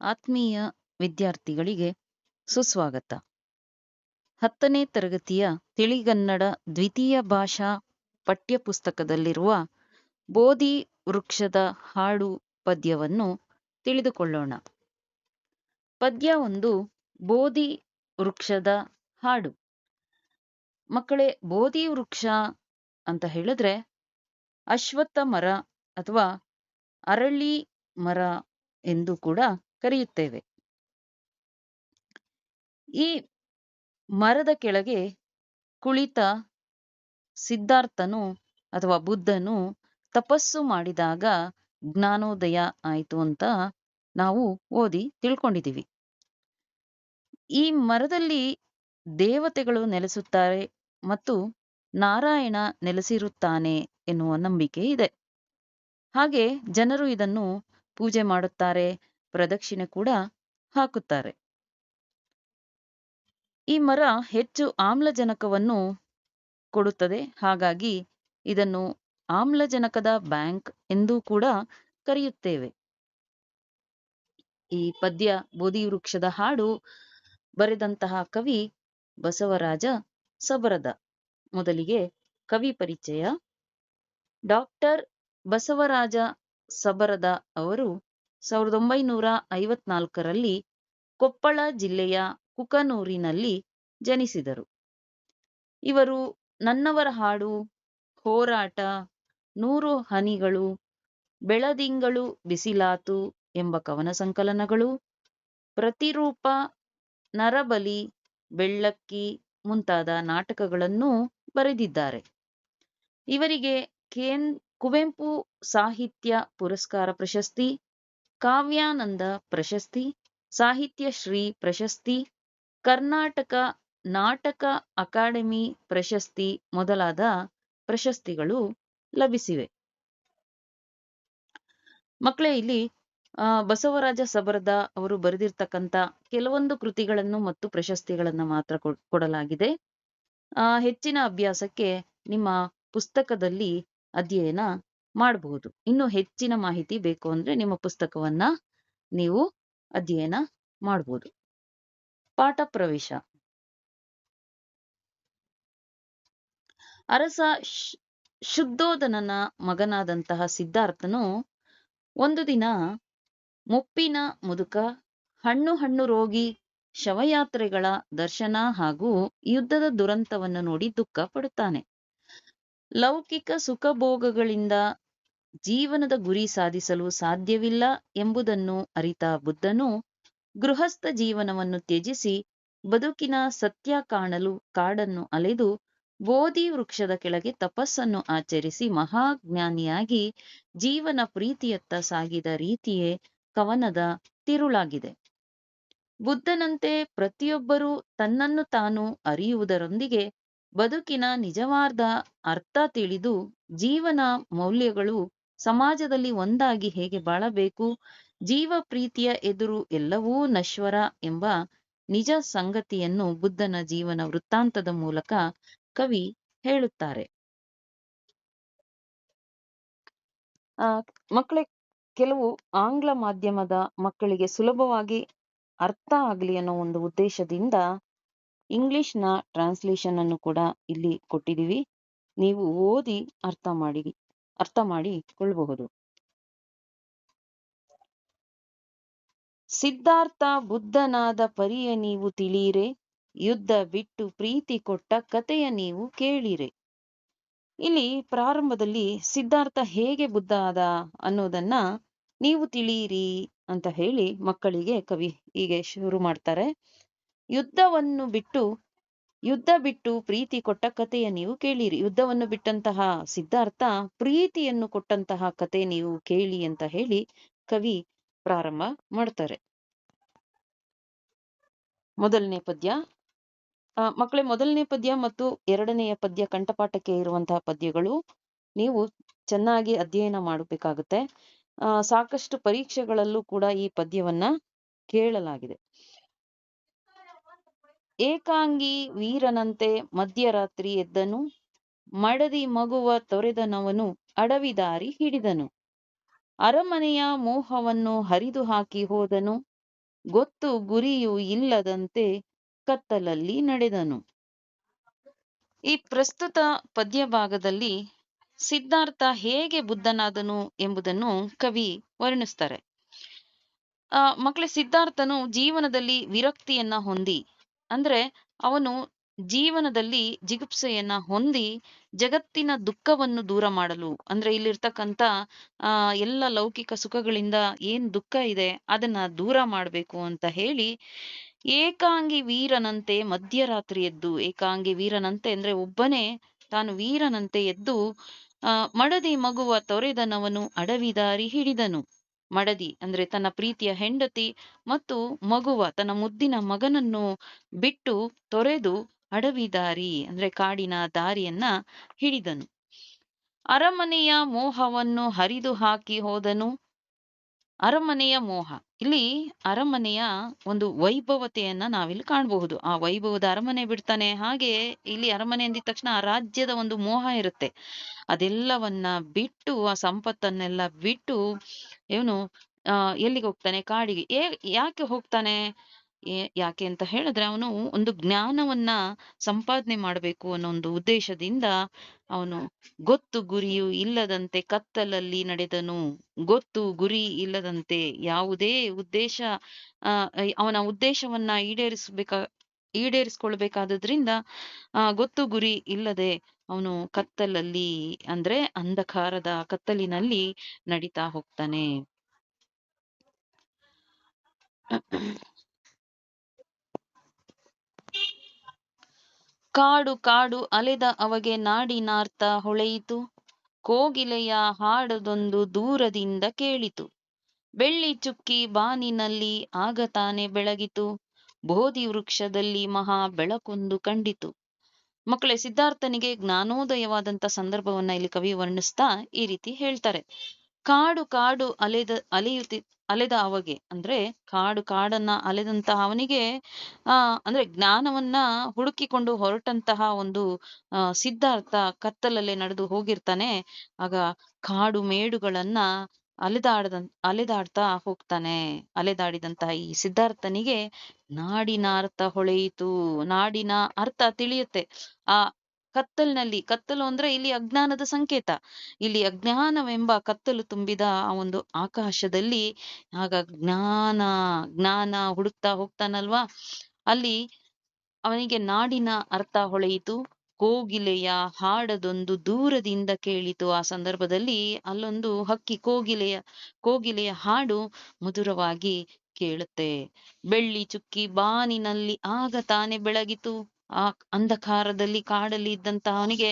ಆತ್ಮೀಯ ವಿದ್ಯಾರ್ಥಿಗಳಿಗೆ ಸುಸ್ವಾಗತ. ಹತ್ತನೇ ತರಗತಿಯ ತಿಳಿಗನ್ನಡ ದ್ವಿತೀಯ ಭಾಷಾ ಪಠ್ಯಪುಸ್ತಕದಲ್ಲಿರುವ ಬೋಧಿ ವೃಕ್ಷದ ಹಾಡು ಪದ್ಯವನ್ನು ತಿಳಿದುಕೊಳ್ಳೋಣ. ಪದ್ಯ ಒಂದು, ಬೋಧಿ ವೃಕ್ಷದ ಹಾಡು. ಮಕ್ಕಳೇ, ಬೋಧಿ ವೃಕ್ಷ ಅಂತ ಹೇಳಿದ್ರೆ ಅಶ್ವತ್ಥ ಮರ ಅಥವಾ ಅರಳಿ ಮರ ಎಂದು ಕೂಡ ಕರೆಯುತ್ತೇವೆ ಈ ಮರದ ಕೆಳಗೆ ಕುಳಿತ ಸಿದ್ಧಾರ್ಥನು ಅಥವಾ ಬುದ್ಧನು ತಪಸ್ಸು ಮಾಡಿದಾಗ ಜ್ಞಾನೋದಯ ಆಯಿತು ಅಂತ ನಾವು ಓದಿ ತಿಳ್ಕೊಂಡಿದ್ದೀವಿ. ಈ ಮರದಲ್ಲಿ ದೇವತೆಗಳು ನೆಲೆಸುತ್ತಾರೆ ಮತ್ತು ನಾರಾಯಣ ನೆಲೆಸಿರುತ್ತಾನೆ ಎನ್ನುವ ನಂಬಿಕೆ ಇದೆ. ಹಾಗೆ ಜನರು ಇದನ್ನು ಪೂಜೆ ಮಾಡುತ್ತಾರೆ ಪ್ರದಕ್ಷಿಣೆ ಕೂಡ ಹಾಕುತ್ತಾರೆ. ಈ ಮರ ಹೆಚ್ಚು ಆಮ್ಲಜನಕವನ್ನು ಕೊಡುತ್ತದೆ. ಹಾಗಾಗಿ ಇದನ್ನು ಆಮ್ಲಜನಕದ ಬ್ಯಾಂಕ್ ಎಂದೂ ಕೂಡ ಕರೆಯುತ್ತೇವೆ. ಈ ಪದ್ಯ ಬೋಧಿ ವೃಕ್ಷದ ಹಾಡು ಬರೆದಂತಹ ಕವಿ ಬಸವರಾಜ ಸಬರದ ಮೊದಲಿಗೆ ಕವಿ ಪರಿಚಯ ಡಾಕ್ಟರ್ ಬಸವರಾಜ ಸಬರದ ಅವರು ಸಾವಿರದ ಒಂಬೈನೂರ ಐವತ್ನಾಲ್ಕರಲ್ಲಿ ಕೊಪ್ಪಳ ಜಿಲ್ಲೆಯ ಕುಕನೂರಿನಲ್ಲಿ ಜನಿಸಿದರು. ಇವರು ನನ್ನವರ ಹಾಡು, ಹೋರಾಟ, ನೂರು ಹನಿಗಳು, ಬೆಳದಿಂಗಳು ಬಿಸಿಲಾತು ಎಂಬ ಕವನ ಸಂಕಲನಗಳು, ಪ್ರತಿರೂಪ, ನರಬಲಿ, ಬೆಳ್ಳಕ್ಕಿ ಮುಂತಾದ ನಾಟಕಗಳನ್ನು ಬರೆದಿದ್ದಾರೆ. ಇವರಿಗೆ ಕೇನ್ ಕುವೆಂಪು ಸಾಹಿತ್ಯ ಪುರಸ್ಕಾರ ಪ್ರಶಸ್ತಿ ಕಾವ್ಯಾನಂದ ಪ್ರಶಸ್ತಿ, ಸಾಹಿತ್ಯ ಶ್ರೀ ಪ್ರಶಸ್ತಿ, ಕರ್ನಾಟಕ ನಾಟಕ ಅಕಾಡೆಮಿ ಪ್ರಶಸ್ತಿ ಮೊದಲಾದ ಪ್ರಶಸ್ತಿಗಳು ಲಭಿಸಿವೆ. ಮಕ್ಕಳೇ, ಇಲ್ಲಿ ಬಸವರಾಜ ಸಬರದ ಅವರು ಬರೆದಿರ್ತಕ್ಕಂಥ ಕೆಲವೊಂದು ಕೃತಿಗಳನ್ನು ಮತ್ತು ಪ್ರಶಸ್ತಿಗಳನ್ನು ಮಾತ್ರ ಕೊಡಲಾಗಿದೆ. ಹೆಚ್ಚಿನ ಅಭ್ಯಾಸಕ್ಕೆ ನಿಮ್ಮ ಪುಸ್ತಕದಲ್ಲಿ ಅಧ್ಯಯನ ಮಾಡಬಹುದು ಇನ್ನು ಹೆಚ್ಚಿನ ಮಾಹಿತಿ ಬೇಕು ಅಂದ್ರೆ ನಿಮ್ಮ ಪುಸ್ತಕವನ್ನ ನೀವು ಅಧ್ಯಯನ ಮಾಡಬಹುದು ಪಾಠ ಪ್ರವೇಶ. ಅರಸ ಶುದ್ಧೋಧನನ ಮಗನಾದಂತಹ ಸಿದ್ಧಾರ್ಥನು ಒಂದು ದಿನ ಮುಪ್ಪಿನ ಮುದುಕ, ಹಣ್ಣು ಹಣ್ಣು ರೋಗಿ, ಶವಯಾತ್ರೆಗಳ ದರ್ಶನ ಹಾಗೂ ಯುದ್ಧದ ದುರಂತವನ್ನು ನೋಡಿ ದುಃಖ ಪಡುತ್ತಾನೆ. ಲೌಕಿಕ ಸುಖಭೋಗಗಳಿಂದ ಜೀವನದ ಗುರಿ ಸಾಧಿಸಲು ಸಾಧ್ಯವಿಲ್ಲ ಎಂಬುದನ್ನು ಅರಿತ ಬುದ್ಧನು ಗೃಹಸ್ಥ ಜೀವನವನ್ನು ತ್ಯಜಿಸಿ ಬದುಕಿನ ಸತ್ಯ ಕಾಣಲು ಕಾಡನ್ನು ಅಲೆದು ಬೋಧಿ ವೃಕ್ಷದ ಕೆಳಗೆ ತಪಸ್ಸನ್ನು ಆಚರಿಸಿ ಮಹಾಜ್ಞಾನಿಯಾಗಿ ಜೀವನ ಪ್ರೀತಿಯತ್ತ ಸಾಗಿದ ರೀತಿಯೇ ಕವನದ ತಿರುಳಾಗಿದೆ. ಬುದ್ಧನಂತೆ ಪ್ರತಿಯೊಬ್ಬರೂ ತನ್ನನ್ನು ತಾನು ಅರಿಯುವುದರೊಂದಿಗೆ ಬದುಕಿನ ನಿಜವಾದ ಅರ್ಥ ತಿಳಿದು ಜೀವನ ಮೌಲ್ಯಗಳು ಸಮಾಜದಲ್ಲಿ ಒಂದಾಗಿ ಹೇಗೆ ಬಾಳಬೇಕು? ಜೀವ ಪ್ರೀತಿಯ ಎದುರು ಎಲ್ಲವೂ ನಶ್ವರ ಎಂಬ ನಿಜ ಸಂಗತಿಯನ್ನು ಬುದ್ಧನ ಜೀವನ ವೃತ್ತಾಂತದ ಮೂಲಕ ಕವಿ ಹೇಳುತ್ತಾರೆ. ಆ, ಮಕ್ಕಳೇ, ಕೆಲವು ಆಂಗ್ಲ ಮಾಧ್ಯಮದ ಮಕ್ಕಳಿಗೆ ಸುಲಭವಾಗಿ ಅರ್ಥ ಆಗಲಿ ಅನ್ನೋ ಒಂದು ಉದ್ದೇಶದಿಂದ ಇಂಗ್ಲಿಷ್ನ ಟ್ರಾನ್ಸ್ಲೇಷನ್ ಅನ್ನು ಕೂಡ ಇಲ್ಲಿ ಕೊಟ್ಟಿದ್ದೀವಿ. ನೀವು ಓದಿ ಅರ್ಥ ಮಾಡಿ ಅರ್ಥ ಮಾಡಿಕೊಳ್ಳಬಹುದು ಸಿದ್ಧಾರ್ಥ ಬುದ್ಧನಾದ ಪರಿಯ ನೀವು ತಿಳಿಯಿರೆ, ಯುದ್ಧ ಬಿಟ್ಟು ಪ್ರೀತಿ ಕೊಟ್ಟ ಕಥೆಯ ನೀವು ಕೇಳಿರೆ. ಇಲ್ಲಿ ಪ್ರಾರಂಭದಲ್ಲಿ ಸಿದ್ಧಾರ್ಥ ಹೇಗೆ ಬುದ್ಧ ಆದ ಅನ್ನೋದನ್ನ ನೀವು ತಿಳಿಯಿರಿ ಅಂತ ಹೇಳಿ ಮಕ್ಕಳಿಗೆ ಕವಿ ಹೀಗೆ ಶುರು ಮಾಡ್ತಾರೆ. ಯುದ್ಧವನ್ನು ಬಿಟ್ಟು ಯುದ್ಧ ಬಿಟ್ಟು ಪ್ರೀತಿ ಕೊಟ್ಟ ಕಥೆಯ ನೀವು ಕೇಳಿರಿ. ಯುದ್ಧವನ್ನು ಬಿಟ್ಟಂತಹ ಸಿದ್ಧಾರ್ಥ ಪ್ರೀತಿಯನ್ನು ಕೊಟ್ಟಂತಹ ಕತೆ ನೀವು ಕೇಳಿ ಅಂತ ಹೇಳಿ ಕವಿ ಪ್ರಾರಂಭ ಮಾಡ್ತಾರೆ. ಮೊದಲನೇ ಪದ್ಯ. ಮಕ್ಕಳೇ, ಮೊದಲನೇ ಪದ್ಯ ಮತ್ತು ಎರಡನೆಯ ಪದ್ಯ ಕಂಠಪಾಠಕ್ಕೆ ಇರುವಂತಹ ಪದ್ಯಗಳು ನೀವು ಚೆನ್ನಾಗಿ ಅಧ್ಯಯನ ಮಾಡಬೇಕಾಗುತ್ತೆ. ಸಾಕಷ್ಟು ಪರೀಕ್ಷೆಗಳಲ್ಲೂ ಕೂಡ ಈ ಪದ್ಯವನ್ನ ಕೇಳಲಾಗಿದೆ. ಏಕಾಂಗಿ ವೀರನಂತೆ ಮಧ್ಯರಾತ್ರಿ ಎದ್ದನು, ಮಡದಿ ಮಗುವ ತೊರೆದನವನು ಅಡವಿ ದಾರಿ ಹಿಡಿದನು. ಅರಮನೆಯ ಮೋಹವನ್ನು ಹರಿದು ಹಾಕಿ ಹೋದನು, ಗೊತ್ತು ಗುರಿಯೂ ಇಲ್ಲದಂತೆ ಕತ್ತಲಲ್ಲಿ ನಡೆದನು. ಈ ಪ್ರಸ್ತುತ ಪದ್ಯ ಭಾಗದಲ್ಲಿ ಸಿದ್ಧಾರ್ಥ ಹೇಗೆ ಬುದ್ಧನಾದನು ಎಂಬುದನ್ನು ಕವಿ ವರ್ಣಿಸ್ತಾರೆ. ಆ, ಮಕ್ಕಳ, ಸಿದ್ಧಾರ್ಥನು ಜೀವನದಲ್ಲಿ ವಿರಕ್ತಿಯನ್ನ ಹೊಂದಿ ಅಂದ್ರೆ ಅವನು ಜೀವನದಲ್ಲಿ ಜಿಗುಪ್ಸೆಯನ್ನ ಹೊಂದಿ ಜಗತ್ತಿನ ದುಃಖವನ್ನು ದೂರ ಮಾಡಲು, ಅಂದ್ರೆ ಇಲ್ಲಿರ್ತಕ್ಕಂಥ, ಆ, ಎಲ್ಲ ಲೌಕಿಕ ಸುಖಗಳಿಂದ ಏನ್ ದುಃಖ ಇದೆ ಅದನ್ನ ದೂರ ಮಾಡಬೇಕು ಅಂತ ಹೇಳಿ ಏಕಾಂಗಿ ವೀರನಂತೆ ಮಧ್ಯರಾತ್ರಿ ಎದ್ದು, ಏಕಾಂಗಿ ವೀರನಂತೆ ಅಂದ್ರೆ ಒಬ್ಬನೇ ತಾನು ವೀರನಂತೆ ಎದ್ದು, ಆ, ಮಡದಿ ಮಗುವ ತೊರೆದನವನು ಅಡವಿದಾರಿ ಹಿಡಿದನು. ಮಡದಿ, ಅಂದ್ರೆ ತನ್ನ ಪ್ರೀತಿಯ ಹೆಂಡತಿ ಮತ್ತು ಮಗುವ, ತನ್ನ ಮುದ್ದಿನ ಮಗನನ್ನು ಬಿಟ್ಟು ತೊರೆದು ಅಡವಿ ದಾರಿ ಅಂದ್ರೆ ಕಾಡಿನ ದಾರಿಯನ್ನ ಹಿಡಿದನು. ಅರಮನೆಯ ಮೋಹವನ್ನು ಹರಿದು ಹಾಕಿ ಹೋದನು. ಅರಮನೆಯ ಮೋಹ, ಇಲ್ಲಿ ಅರಮನೆಯ ಒಂದು ವೈಭವತೆಯನ್ನ ನಾವಿಲ್ಲಿ ಕಾಣಬಹುದು. ಆ ವೈಭವದ ಅರಮನೆ ಬಿಡ್ತಾನೆ, ಹಾಗೆ ಇಲ್ಲಿ ಅರಮನೆ ಅಂದಿದ ತಕ್ಷಣ ಆ ರಾಜ್ಯದ ಒಂದು ಮೋಹ ಇರುತ್ತೆ. ಅದೆಲ್ಲವನ್ನ ಬಿಟ್ಟು, ಆ ಸಂಪತ್ತನ್ನೆಲ್ಲ ಬಿಟ್ಟು ಇವನು ಎಲ್ಲಿಗೆ ಹೋಗ್ತಾನೆ? ಕಾಡಿಗೆ. ಏ, ಯಾಕೆ ಹೋಗ್ತಾನೆ? ಯಾಕೆ ಅಂತ ಹೇಳಿದ್ರೆ ಅವನು ಒಂದು ಜ್ಞಾನವನ್ನ ಸಂಪಾದನೆ ಮಾಡಬೇಕು ಅನ್ನೋ ಒಂದು ಉದ್ದೇಶದಿಂದ ಅವನು ಗೊತ್ತು ಗುರಿಯು ಇಲ್ಲದಂತೆ ಕತ್ತಲಲ್ಲಿ ನಡೆದನು. ಗೊತ್ತು ಗುರಿ ಇಲ್ಲದಂತೆ ಯಾವುದೇ ಉದ್ದೇಶ ಅವನ ಉದ್ದೇಶವನ್ನ ಈಡೇರಿಸ್ಬೇಕ, ಈಡೇರಿಸ್ಕೊಳ್ಬೇಕಾದದ್ರಿಂದ, ಆ, ಗೊತ್ತು ಗುರಿ ಇಲ್ಲದೆ ಅವನು ಕತ್ತಲಲ್ಲಿ ಅಂದ್ರೆ ಅಂಧಕಾರದ ಕತ್ತಲಿನಲ್ಲಿ ನಡೀತಾ ಹೋಗ್ತಾನೆ. ಕಾಡು ಕಾಡು ಅಲೆದ ಅವಗೆ ನಾಡಿನಾರ್ಥ ಹೊಳೆಯಿತು. ಕೋಗಿಲೆಯ ಹಾಡದೊಂದು ದೂರದಿಂದ ಕೇಳಿತು. ಬೆಳ್ಳಿ ಚುಕ್ಕಿ ಬಾನಿನಲ್ಲಿ ಆಗ ತಾನೆ ಬೆಳಗಿತು. ಬೋಧಿ ವೃಕ್ಷದಲ್ಲಿ ಮಹಾ ಬೆಳಕೊಂದು ಕಂಡಿತು. ಮಕ್ಕಳೇ, ಸಿದ್ಧಾರ್ಥನಿಗೆ ಜ್ಞಾನೋದಯವಾದಂತ ಸಂದರ್ಭವನ್ನ ಇಲ್ಲಿ ಕವಿ ವರ್ಣಿಸ್ತಾ ಈ ರೀತಿ ಹೇಳ್ತಾರೆ. ಕಾಡು ಕಾಡು ಅಲೆದ ಅಲೆಯುತ್ತಿ ಅಲೆದ ಅವಗೆ ಅಂದ್ರೆ ಕಾಡು ಕಾಡನ್ನ ಅಲೆದಂತಹ ಅವನಿಗೆ ಆ, ಅಂದ್ರೆ ಜ್ಞಾನವನ್ನ ಹುಡುಕಿಕೊಂಡು ಹೊರಟಂತಹ ಒಂದು, ಆ, ಸಿದ್ಧಾರ್ಥ ಕತ್ತಲಲ್ಲೇ ನಡೆದು ಹೋಗಿರ್ತಾನೆ. ಆಗ ಕಾಡು ಮೇಡುಗಳನ್ನ ಅಲೆದಾಡದ ಅಲೆದಾಡ್ತಾ ಹೋಗ್ತಾನೆ. ಅಲೆದಾಡಿದಂತಹ ಈ ಸಿದ್ಧಾರ್ಥನಿಗೆ ನಾಡಿನ ಅರ್ಥ ಹೊಳೆಯಿತು. ನಾಡಿನ ಅರ್ಥ ತಿಳಿಯುತ್ತೆ. ಆ ಕತ್ತಲ್ನಲ್ಲಿ, ಕತ್ತಲು ಅಂದ್ರೆ ಇಲ್ಲಿ ಅಜ್ಞಾನದ ಸಂಕೇತ. ಇಲ್ಲಿ ಅಜ್ಞಾನವೆಂಬ ಕತ್ತಲು ತುಂಬಿದ ಆ ಒಂದು ಆಕಾಶದಲ್ಲಿ ಆಗ ಜ್ಞಾನ ಜ್ಞಾನ ಹುಡುಕ್ತಾ ಹೋಗ್ತಾನಲ್ವಾ? ಅಲ್ಲಿ ಅವನಿಗೆ ನಾಡಿನ ಅರ್ಥ ಹೊಳೆಯಿತು. ಕೋಗಿಲೆಯ ಹಾಡದೊಂದು ದೂರದಿಂದ ಕೇಳಿತು. ಆ ಸಂದರ್ಭದಲ್ಲಿ ಅಲ್ಲೊಂದು ಹಕ್ಕಿ ಕೋಗಿಲೆಯ ಕೋಗಿಲೆಯ ಹಾಡು ಮಧುರವಾಗಿ ಕೇಳುತ್ತೆ. ಬೆಳ್ಳಿ ಚುಕ್ಕಿ ಬಾನಿನಲ್ಲಿ ಆಗ ತಾನೆ ಬೆಳಗಿತು. ಆ ಅಂಧಕಾರದಲ್ಲಿ ಕಾಡಲ್ಲಿ ಇದ್ದಂತ ಅವನಿಗೆ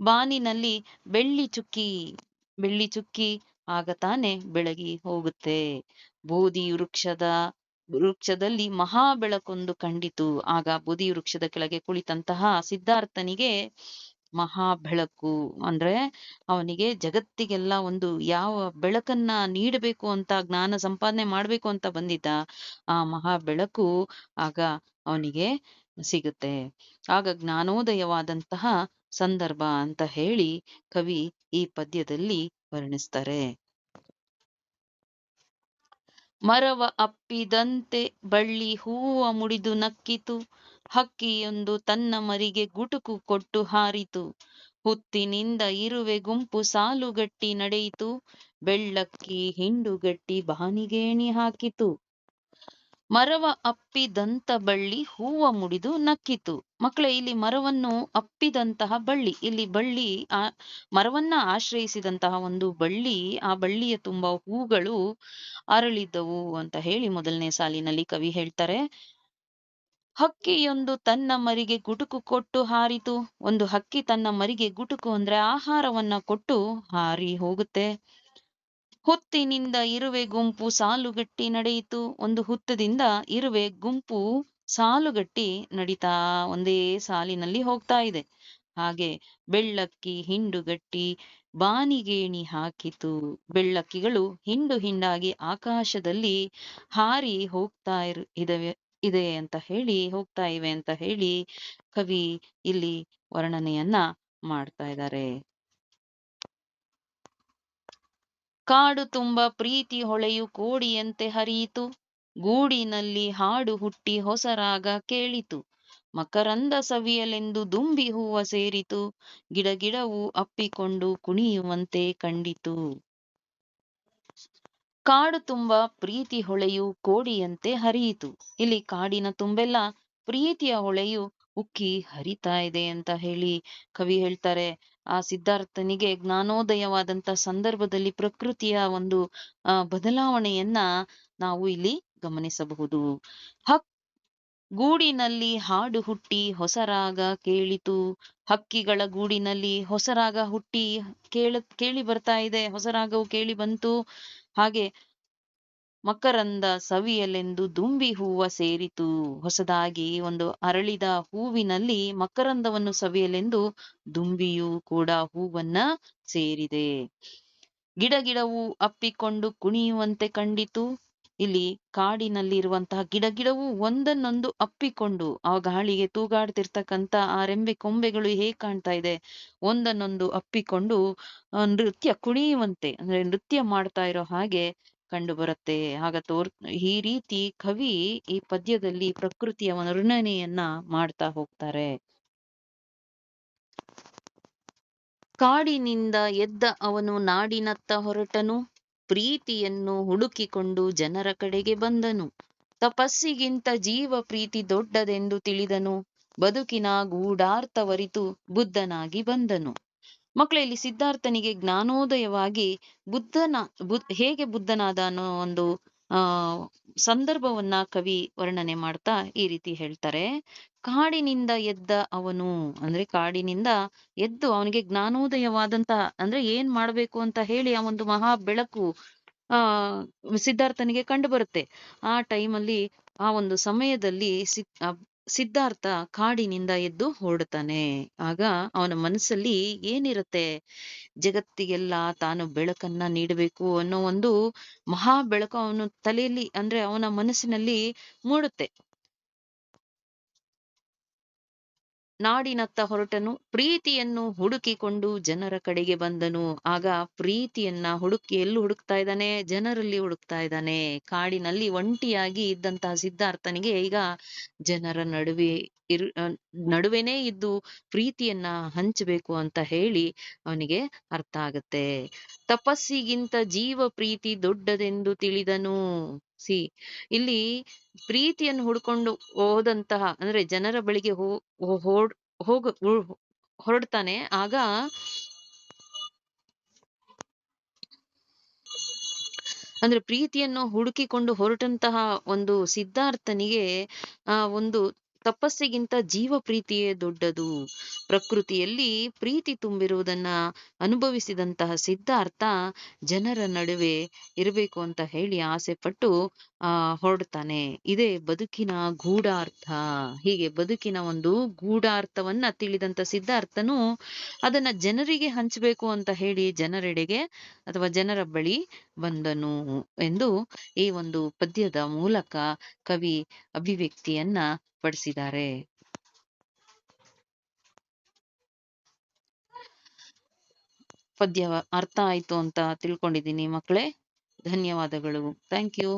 ಬಾನಿನಲ್ಲಿ ಬೆಳ್ಳಿ ಚುಕ್ಕಿ ಬೆಳ್ಳಿ ಚುಕ್ಕಿ ಆಗ ತಾನೆ ಬೆಳಗಿ ಹೋಗುತ್ತೆ. ಬೋಧಿ ವೃಕ್ಷದ ವೃಕ್ಷದಲ್ಲಿ ಮಹಾ ಬೆಳಕೊಂದು ಕಂಡಿತು. ಆಗ ಬುದಿ ವೃಕ್ಷದ ಕೆಳಗೆ ಕುಳಿತಂತಹ ಸಿದ್ಧಾರ್ಥನಿಗೆ ಮಹಾ ಬೆಳಕು ಅಂದ್ರೆ ಅವನಿಗೆ ಜಗತ್ತಿಗೆಲ್ಲ ಒಂದು ಯಾವ ಬೆಳಕನ್ನ ನೀಡಬೇಕು ಅಂತ, ಜ್ಞಾನ ಸಂಪಾದನೆ ಮಾಡ್ಬೇಕು ಅಂತ ಬಂದಿದ್ದ ಆ ಮಹಾ ಬೆಳಕು ಆಗ ಅವನಿಗೆ ಸಿಗುತ್ತೆ. ಆಗ ಜ್ಞಾನೋದಯವಾದಂತಹ ಸಂದರ್ಭ ಅಂತ ಹೇಳಿ ಕವಿ ಈ ಪದ್ಯದಲ್ಲಿ ವರ್ಣಿಸ್ತಾರೆ. ಮರವ ಅಪ್ಪಿದಂತೆ ಬಳ್ಳಿ ಹೂವ ಮುಡಿದು ನಕ್ಕಿತು. ಹಕ್ಕಿಯೊಂದು ತನ್ನ ಮರಿಗೆ ಗುಟುಕು ಕೊಟ್ಟು ಹಾರಿತು. ಹುತ್ತಿನಿಂದ ಇರುವೆ ಗುಂಪು ಸಾಲುಗಟ್ಟಿ ನಡೆಯಿತು. ಬೆಳ್ಳಕ್ಕಿ ಹಿಂಡುಗಟ್ಟಿ ಬಾನಿಗೇಣಿ ಹಾಕಿತು. ಮರವ ಅಪ್ಪಿದಂತ ಬಳ್ಳಿ ಹೂವ ಮುಡಿದು ನಕ್ಕಿತು. ಮಕ್ಕಳೇ, ಇಲ್ಲಿ ಮರವನ್ನು ಅಪ್ಪಿದಂತಹ ಬಳ್ಳಿ, ಇಲ್ಲಿ ಬಳ್ಳಿ, ಆ, ಮರವನ್ನ ಆಶ್ರಯಿಸಿದಂತಹ ಒಂದು ಬಳ್ಳಿ, ಆ ಬಳ್ಳಿಯ ತುಂಬಾ ಹೂಗಳು ಅರಳಿದ್ದವು ಅಂತ ಹೇಳಿ ಮೊದಲನೇ ಸಾಲಿನಲ್ಲಿ ಕವಿ ಹೇಳ್ತಾರೆ. ಹಕ್ಕಿಯೊಂದು ತನ್ನ ಮರಿಗೆ ಗುಟುಕು ಕೊಟ್ಟು ಹಾರಿತು. ಒಂದು ಹಕ್ಕಿ ತನ್ನ ಮರಿಗೆ ಗುಟುಕು ಅಂದ್ರೆ ಆಹಾರವನ್ನ ಕೊಟ್ಟು ಹಾರಿ ಹೋಗುತ್ತೆ. ಹುತ್ತಿನಿಂದ ಇರುವೆ ಗುಂಪು ಸಾಲುಗಟ್ಟಿ ನಡೆಯಿತು. ಒಂದು ಹುತ್ತದಿಂದ ಇರುವೆ ಗುಂಪು ಸಾಲುಗಟ್ಟಿ ನಡೀತಾ ಒಂದೇ ಸಾಲಿನಲ್ಲಿ ಹೋಗ್ತಾ ಇದೆ. ಹಾಗೆ ಬೆಳ್ಳಕ್ಕಿ ಹಿಂಡುಗಟ್ಟಿ ಬಾನಿಗೇಣಿ ಹಾಕಿತು. ಬೆಳ್ಳಕ್ಕಿಗಳು ಹಿಂಡು ಹಿಂಡಾಗಿ ಆಕಾಶದಲ್ಲಿ ಹಾರಿ ಹೋಗ್ತಾ ಇರು, ಇದವೆ, ಇದೆ ಅಂತ ಹೇಳಿ, ಹೋಗ್ತಾ ಇವೆ ಅಂತ ಹೇಳಿ ಕವಿ ಇಲ್ಲಿ ವರ್ಣನೆಯನ್ನ ಮಾಡ್ತಾ ಇದ್ದಾರೆ. ಕಾಡು ತುಂಬ ಪ್ರೀತಿ ಹೊಳೆಯು ಕೋಡಿಯಂತೆ ಹರಿಯಿತು. ಗೂಡಿನಲ್ಲಿ ಹಾಡು ಹುಟ್ಟಿ ಹೊಸರಾಗ ಕೇಳಿತು. ಮಕರಂದ ಸವಿಯಲೆಂದು ದುಂಬಿ ಹೂವ ಸೇರಿತು. ಗಿಡಗಿಡವು ಅಪ್ಪಿಕೊಂಡು ಕುಣಿಯುವಂತೆ ಕಂಡಿತು. ಕಾಡು ತುಂಬ ಪ್ರೀತಿ ಹೊಳೆಯು ಕೋಡಿಯಂತೆ ಹರಿಯಿತು. ಇಲ್ಲಿ ಕಾಡಿನ ತುಂಬೆಲ್ಲ ಪ್ರೀತಿಯ ಹೊಳೆಯು ಉಕ್ಕಿ ಹರಿತಾ ಇದೆ ಅಂತ ಹೇಳಿ ಕವಿ ಹೇಳ್ತಾರೆ. ಆ ಸಿದ್ಧಾರ್ಥನಿಗೆ ಜ್ಞಾನೋದಯವಾದಂತ ಸಂದರ್ಭದಲ್ಲಿ ಪ್ರಕೃತಿಯ ಒಂದು, ಆ, ಬದಲಾವಣೆಯನ್ನ ನಾವು ಇಲ್ಲಿ ಗಮನಿಸಬಹುದು. ಹಕ್ ಗೂಡಿನಲ್ಲಿ ಹಾಡು ಹುಟ್ಟಿ ಹೊಸರಾಗ ಕೇಳಿತು. ಹಕ್ಕಿಗಳ ಗೂಡಿನಲ್ಲಿ ಹೊಸರಾಗ ಹುಟ್ಟಿ ಕೇಳ, ಕೇಳಿ ಬರ್ತಾ ಇದೆ. ಹೊಸರಾಗವು ಕೇಳಿ ಬಂತು. ಹಾಗೆ ಮಕರಂದ ಸವಿಯಲೆಂದು ದುಂಬಿ ಹೂವ ಸೇರಿತು. ಹೊಸದಾಗಿ ಒಂದು ಅರಳಿದ ಹೂವಿನಲ್ಲಿ ಮಕರಂದವನ್ನು ಸವಿಯಲೆಂದು ದುಂಬಿಯು ಕೂಡ ಹೂವನ್ನ ಸೇರಿದೆ. ಗಿಡಗಿಡವು ಅಪ್ಪಿಕೊಂಡು ಕುಣಿಯುವಂತೆ ಕಂಡಿತು. ಇಲ್ಲಿ ಕಾಡಿನಲ್ಲಿರುವಂತಹ ಗಿಡಗಿಡವು ಒಂದನ್ನೊಂದು ಅಪ್ಪಿಕೊಂಡು ಆ ಗಾಳಿಗೆ ತೂಗಾಡ್ತಿರ್ತಕ್ಕಂತ ಆ ರೆಂಬೆ ಕೊಂಬೆಗಳು ಹೇಗ್ ಕಾಣ್ತಾ ಇದೆ? ಒಂದನ್ನೊಂದು ಅಪ್ಪಿಕೊಂಡು ನೃತ್ಯ ಕುಣಿಯುವಂತೆ, ಅಂದ್ರೆ ನೃತ್ಯ ಮಾಡ್ತಾ ಇರೋ ಹಾಗೆ ಕಂಡು ಬರುತ್ತೆ ಆಗ ತೋರ್, ಈ ರೀತಿ ಕವಿ ಈ ಪದ್ಯದಲ್ಲಿ ಪ್ರಕೃತಿಯ ವರ್ಣನೆಯನ್ನ ಮಾಡ್ತಾ ಹೋಗ್ತಾರೆ. ಕಾಡಿನಿಂದ ಎದ್ದ ಅವನು ನಾಡಿನತ್ತ ಹೊರಟನು, ಪ್ರೀತಿಯನ್ನು ಹುಡುಕಿಕೊಂಡು ಜನರ ಕಡೆಗೆ ಬಂದನು. ತಪಸ್ಸಿಗಿಂತ ಜೀವ ಪ್ರೀತಿ ದೊಡ್ಡದೆಂದು ತಿಳಿದನು. ಬದುಕಿನ ಗೂಢಾರ್ಥವರಿತು ಬುದ್ಧನಾಗಿ ಬಂದನು. ಮಕ್ಕಳ ಇಲ್ಲಿ ಸಿದ್ಧಾರ್ಥನಿಗೆ ಜ್ಞಾನೋದಯವಾಗಿ ಬುದ್ಧನ, ಬುದ್, ಹೇಗೆ ಬುದ್ಧನಾದ ಅನ್ನೋ ಒಂದು, ಆ, ಸಂದರ್ಭವನ್ನ ಕವಿ ವರ್ಣನೆ ಮಾಡ್ತಾ ಈ ರೀತಿ ಹೇಳ್ತಾರೆ. ಕಾಡಿನಿಂದ ಎದ್ದ ಅವನು, ಅಂದ್ರೆ ಕಾಡಿನಿಂದ ಎದ್ದು ಅವನಿಗೆ ಜ್ಞಾನೋದಯವಾದಂತಹ, ಅಂದ್ರೆ ಏನ್ ಮಾಡ್ಬೇಕು ಅಂತ ಹೇಳಿ ಆ ಒಂದು ಮಹಾ ಬೆಳಕು, ಆ, ಸಿದ್ಧಾರ್ಥನಿಗೆ ಕಂಡು ಬರುತ್ತೆ. ಆ ಟೈಮಲ್ಲಿ ಆ ಒಂದು ಸಮಯದಲ್ಲಿ ಸಿದ್ಧಾರ್ಥ ಕಾಡಿನಿಂದ ಎದ್ದು ಹೊರಡ್ತಾನೆ ಆಗ ಅವನ ಮನಸ್ಸಲ್ಲಿ ಏನಿರುತ್ತೆ? ಜಗತ್ತಿಗೆಲ್ಲ ತಾನು ಬೆಳಕನ್ನ ನೀಡಬೇಕು ಅನ್ನೋ ಒಂದು ಮಹಾ ಬೆಳಕು ಅವನ ತಲೆಯಲ್ಲಿ ಅಂದ್ರೆ ಅವನ ಮನಸ್ಸಿನಲ್ಲಿ ಮೂಡುತ್ತೆ. ನಾಡಿನತ್ತ ಹೊರಟನು, ಪ್ರೀತಿಯನ್ನು ಹುಡುಕಿಕೊಂಡು ಜನರ ಕಡೆಗೆ ಬಂದನು. ಆಗ ಪ್ರೀತಿಯನ್ನ ಹುಡುಕಿ ಎಲ್ಲೂ ಹುಡುಕ್ತಾ ಇದ್ದಾನೆ? ಜನರಲ್ಲಿ ಹುಡುಕ್ತಾ ಇದ್ದಾನೆ. ಕಾಡಿನಲ್ಲಿ ಒಂಟಿಯಾಗಿ ಇದ್ದಂತಹ ಸಿದ್ಧಾರ್ಥನಿಗೆ ಈಗ ಜನರ ನಡುವೆ ಇರು ನಡುವೆನೇ ಇದ್ದು ಪ್ರೀತಿಯನ್ನ ಹಂಚಬೇಕು ಅಂತ ಹೇಳಿ ಅವನಿಗೆ ಅರ್ಥ ಆಗತ್ತೆ. ತಪಸ್ಸಿಗಿಂತ ಜೀವ ಪ್ರೀತಿ ದೊಡ್ಡದೆಂದು ತಿಳಿದನು. ಸಿ. ಇಲ್ಲಿ ಪ್ರೀತಿಯನ್ನು ಹುಡ್ಕೊಂಡು ಹೋದಂತಹ, ಅಂದ್ರೆ ಜನರ ಬಳಿಗೆ ಹೋ ಹೋಗ ಹೊರಡ್ತಾನೆ. ಆಗ ಅಂದ್ರೆ ಪ್ರೀತಿಯನ್ನು ಹುಡುಕಿಕೊಂಡು ಹೊರಟಂತಹ ಒಂದು ಸಿದ್ಧಾರ್ಥನಿಗೆ ಆ ಒಂದು ತಪಸ್ಸಿಗಿಂತ ಜೀವ ಪ್ರೀತಿಯೇ ದೊಡ್ಡದು. ಪ್ರಕೃತಿಯಲ್ಲಿ ಪ್ರೀತಿ ತುಂಬಿರುವುದನ್ನ ಅನುಭವಿಸಿದಂತಹ ಸಿದ್ಧಾರ್ಥ ಜನರ ನಡುವೆ ಇರಬೇಕು ಅಂತ ಹೇಳಿ ಆಸೆ ಪಟ್ಟು ಆ, ಹೊರಡ್ತಾನೆ. ಇದೇ ಬದುಕಿನ ಗೂಢಾರ್ಥ. ಹೀಗೆ ಬದುಕಿನ ಒಂದು ಗೂಢಾರ್ಥವನ್ನ ತಿಳಿದಂತ ಸಿದ್ಧಾರ್ಥನು ಅದನ್ನ ಜನರಿಗೆ ಹಂಚಬೇಕು ಅಂತ ಹೇಳಿ ಜನರೆಡೆಗೆ ಅಥವಾ ಜನರ ಬಳಿ ಬಂದನು ಎಂದು ಈ ಒಂದು ಪದ್ಯದ ಮೂಲಕ ಕವಿ ಅಭಿವ್ಯಕ್ತಿಯನ್ನ ಪಡಿಸಿದ್ದಾರೆ. ಪದ್ಯ ಅರ್ಥ ಆಯ್ತು ಅಂತ ತಿಳ್ಕೊಂಡಿದ್ದೀನಿ ಮಕ್ಕಳೇ. ಧನ್ಯವಾದಗಳು. Thank you.